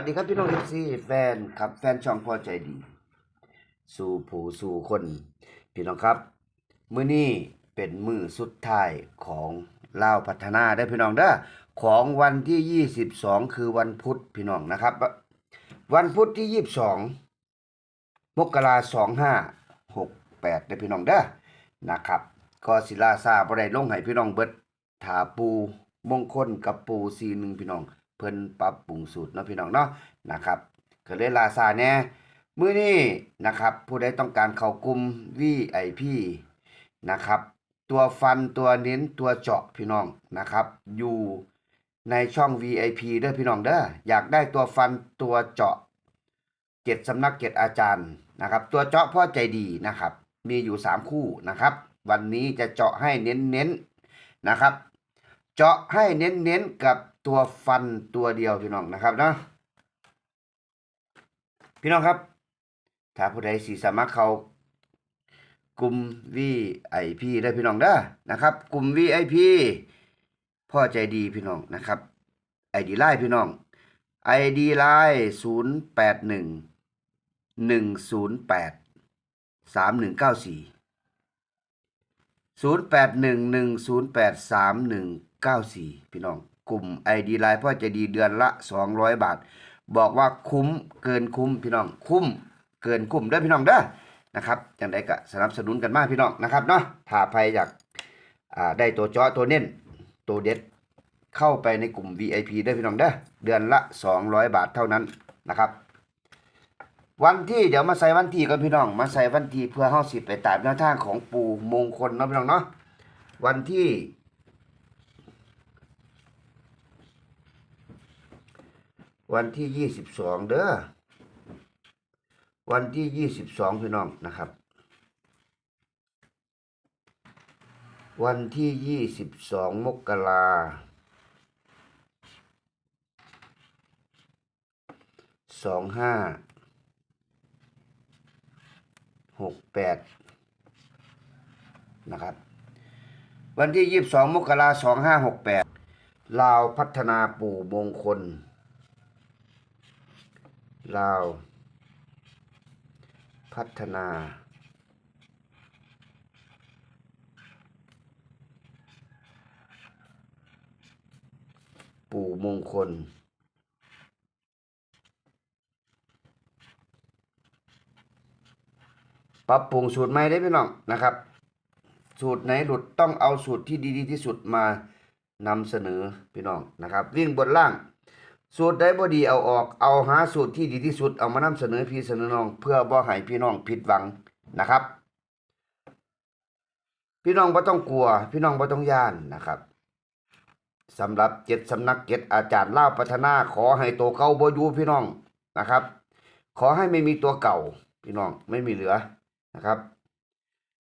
วัสดีครับพี่น้องเอฟซีแฟนครับแฟนช่องพอใจดี สู่ผู้สู่คน พี่น้องครับ มื้อนี้เป็นมือสุดท้ายของเล่าพัฒนาได้พี่น้องเด้อของวันที่ 22 คือวันพุธพี่น้องนะครับ วันพุธที่ 22 มกราสองห้าหกแปดได้พี่น้องเด้อนะครับก็ศิลาซาบ่ได้ลงให้พี่น้องเบิดถาปูมงคลกับปูซีหนึ่งพี่น้อง เพิ่นปรับปรุงสูตรเนาะพี่น้องเนาะนะครับก็เลยลาซาแน่มื้อนี้นะครับ ผู้ใดต้องการเข้ากลุ่ม VIP นะครับตัวฟันตัวเน้นตัวเจาะพี่น้องนะครับ อยู่ในช่อง VIP เด้อพี่น้องเด้ออยากได้ตัวฟันตัวเจาะเจ็ดสำนักเจ็ดอาจารย์นะครับ ตัวเจาะพ่อใจดีนะครับ มีอยู่สามคู่นะครับ วันนี้จะเจาะให้เน้นๆนะครับ เจาะให้เน้นๆกับตัวฟันตัวเดียวพี่น้องนะครับเนาะพี่น้องครับ ถ้าผู้ใดสีสามารถเขากลุ่ม VIP ได้พี่น้องเด้นะครับ กลุ่ม VIP พ่อใจดีพี่น้องนะครับไอดีไลน์พี่น้อง ID ไลน์ศูนย์แปดหนึ่งหนึ่งศูนย์แปดสามหนึ่งเก้าสี่ศูนย์แปดหนึ่งหนึ่งศูนย์แปดสามหนึ่ง เก้าสี่พี่น้อง กลุ่ม ID ไลน์พ่อจะดีเดือนละสองร้อยบาท บอกว่าคุ้มเกินคุ้มพี่น้อง คุ้มเกินคุ้มเด้อพี่น้องเด้อนะครับจังไดก็สนับสนุนกันมากพี่น้องนะครับเนาะถ้าใครอยากได้ตัวเจาะตัวเน้นตัวเด็ดเข้าไปในกลุ่ม VIP ได้พี่น้องเด้อเดือนละ 200 บาทเท่านั้นนะครับวันที่เดี๋ยวมาใส่วันที่กันพี่น้อง มาใส่วันที่เพื่อเฮาสิไปตามแนวทางของปู่มงคลเนาะพี่น้องเนาะวันที่ วันที่22เด้อวันที่22พี่น้องนะครับ วันที่22มกราสองห้าหกแปดนะครับ วันที่ยี่สิบสองมกราสองห้าหกแปดลาวพัฒนาปู่มงคล ลาว พัฒนา ปู่มงคล ปรับปรุงสูตรใหม่ได้พี่น้องนะครับ สูตรไหนหลุดต้องเอาสูตรที่ดีที่สุดมานำเสนอพี่น้องนะครับ วิ่งบนล่าง สูตรใดบ่ดีเอาออกเอาหาสูตรที่ดีที่สุดเอามานำเสนอพี่เสนอน้อง เพื่อบ่ให้พี่น้องผิดหวังนะครับ พี่น้องบ่ต้องกลัว พี่น้องบ่ต้องย่านนะครับสำหรับเจ็ดสำนักเจ็ดอาจารย์เล่าพัฒนาขอให้ตัวเก่าบ่อยู่พี่น้องนะครับ ขอให้ไม่มีตัวเก่า พี่น้องไม่มีเหลือนะครับ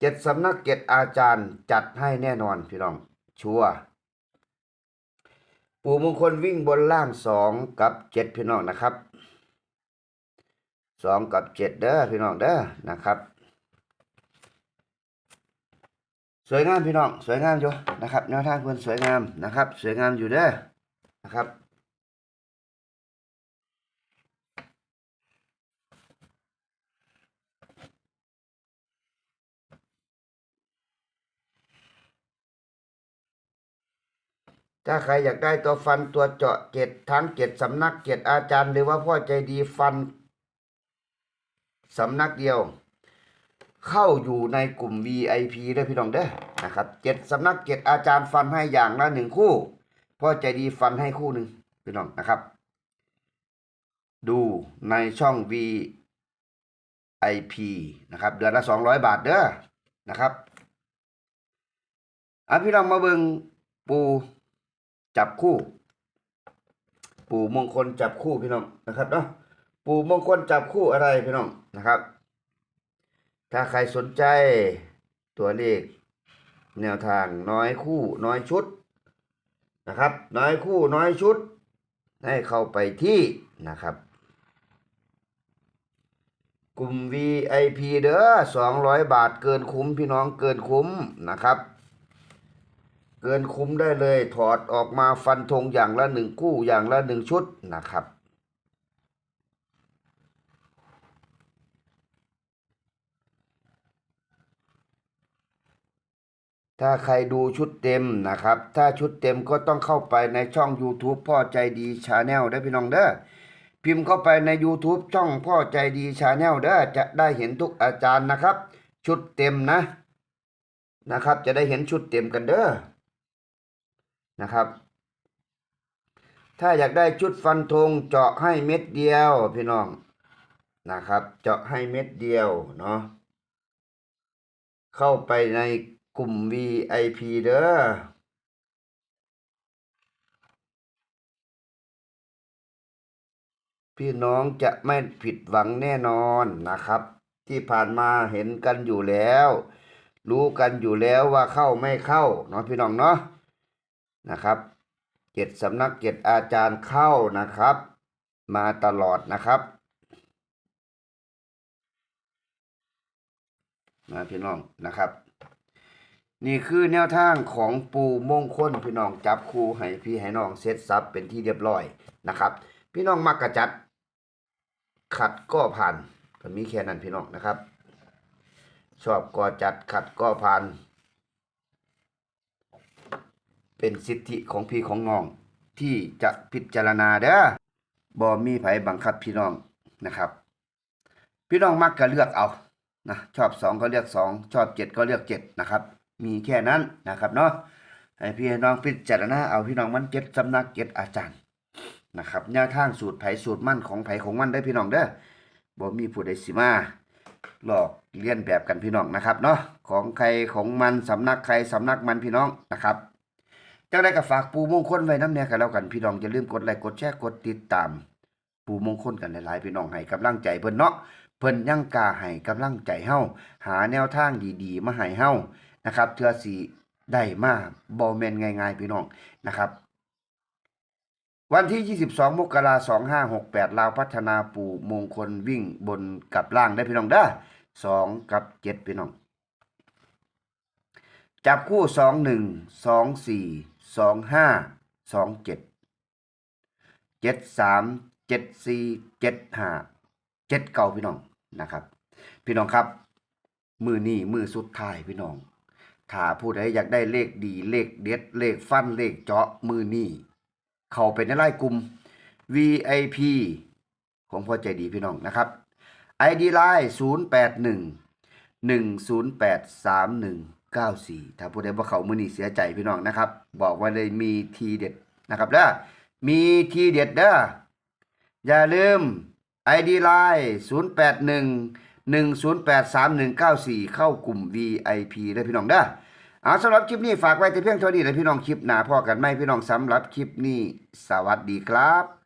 เจ็ดสำนักเจ็ดอาจารย์จัดให้แน่นอนพี่น้องชัวร์ ปู่มงคลวิ่งบนล่างสองกับเจ็ดพี่น้องนะครับสองกับเจ็ดเด้อพี่น้องเด้อนะครับ สวยงามพี่น้องสวยงามอยู่นะครับแนวทางเพื่อนสวยงามนะครับ สวยงามอยู่เด้อนะครับ ถ้าใครอยากได้ตัวฟันตัวเจาะเจ็ดทั้งเจ็ดสำนักเจ็ดอาจารย์หรือว่าพ่อใจดีฟันสำนักเดียว เข้าอยู่ในกลุ่ม VIP ด้วยพี่น้องเด้อนะครับเจ็ดสำนักเจ็ดอาจารย์ฟันให้อย่างละหนึ่งคู่พ่อใจดีฟันให้คู่หนึ่งพี่น้องนะครับ ดูในช่อง VIP นะครับ เดือนละสองร้อยบาทเด้อนะครับอะพี่น้องมาเบิงปู จับคู่ ปู่มงคลจับคู่พี่น้องนะครับเนาะปู่มงคลจับคู่อะไรพี่น้องนะครับ ถ้าใครสนใจตัวเลขแนวทางน้อยคู่น้อยชุดนะครับ น้อยคู่น้อยชุด ให้เข้าไปที่นะครับ กลุ่ม VIP เด้อ200 บาทเกินคุ้มพี่น้องเกินคุ้มนะครับ เกินคุ้มได้เลย ถอดออกมาฟันธงอย่างละหนึ่งคู่อย่างละหนึ่งชุดนะครับ ถ้าใครดูชุดเต็มนะครับ ถ้าชุดเต็มก็ต้องเข้าไปในช่อง YouTube พ่อใจดีชาแนลได้พี่น้องเด้อพิมพ์เข้าไปใน YouTube ช่องพ่อใจดีชาแนลเด้อจะได้เห็นทุกอาจารย์นะครับ ชุดเต็มนะนะครับ จะได้เห็นชุดเต็มกันเด้อ นะครับ ถ้าอยากได้ชุดฟันธงเจาะให้เม็ดเดียวพี่น้องนะครับ เจาะให้เม็ดเดียวเนาะเข้าไปในกลุ่ม VIP เด้อพี่น้องจะไม่ผิดหวังแน่นอนนะครับ ที่ผ่านมาเห็นกันอยู่แล้ว รู้กันอยู่แล้วว่าเข้าไม่เข้าเนาะพี่น้องเนาะ นะครับเจ็ดสำนักเจ็ดอาจารย์เข้านะครับ มาตลอดนะครับ มาพี่น้องนะครับ นี่คือแนวทางของปูมงคลพี่น้องจับคู่ให้พี่ให้น้องเซตซับเป็นที่เรียบร้อยนะครับ พี่น้องมักกระจัด ขัดก็ผ่านก็มีแค่นั้นพี่น้องนะครับ ชอบก็จัดขัดก็ผ่าน เป็นสิทธิของพี่ของน้อง ที่จะพิจารณาเด้อบ่มีไผบังคับพี่น้องนะครับ พี่น้องมักก็เลือกเอานะชอบสองก็เลือกสองชอบเจ็ดก็เลือกเจ็ดนะครับ มีแค่นั้นนะครับเนาะให้พี่น้องพิจารณาเอาพี่น้องมันเจ็ดสำนักเจ็ดอาจารย์นะครับแนวทางสูตรไผสูตรมั่นของไผของมันได้พี่น้องเด้อบ่มีผู้ใดสิมาหลอกเลียนแบบกันพี่น้องนะครับเนาะของใครของมันสำนักใครสำนักมันพี่น้องนะครับ จังได้ก็ฝากปูมงคลไว้น้ำเนี่ยกันแล้วกันพี่น้องอย่าลืมกดไลค์กดแชร์กดติดตาม ปูมงคลกันหลายๆพี่น้องให้กำลังใจเพิ่นเนาะเพิ่นยังกาให้กำลังใจเฮาหาแนวทางดีๆ มาให้เฮานะครับเทือสิได้มาบ่แมนง่ายๆพี่น้องนะครับ วันที่ 22 มกราคม2568 ลาวพัฒนาปู่มงคลวิ่งบนกับล่างได้พี่น้องเด้อ2กับ7พี่น้อง จับคู่สองหนึ่งสองสี่ 21 24 25 27 73 74 75 7เก่าพี่น้องนะครับ พี่น้องครับ มือนี่มือสุดท้ายพี่น้องถ้าผู้ใดอยากได้เลขดีเลขเด็ด เลขฟันเลขเจาะมือนี่เข้าไปในไลน์กลุ่ม VIP ของพ่อใจดีพี่น้องนะครับ ID ไลน์081 108 94 ถ้าผู้ใดบ่เข้ามือนี้เสียใจพี่น้องนะครับ บอกว่าเลยมีทีเด็ดนะครับเด้อมีทีเด็ดเด้ออย่าลืม ID ไลน์081 108 3194 เข้ากลุ่ม VIP ได้พี่น้องเด้อเอาสำหรับคลิปนี้ฝากไว้แต่เพียงเท่านี้เลยพี่น้องคลิปหน้าพ่อกันไหมพี่น้องสำหรับคลิปนี้ สวัสดีครับ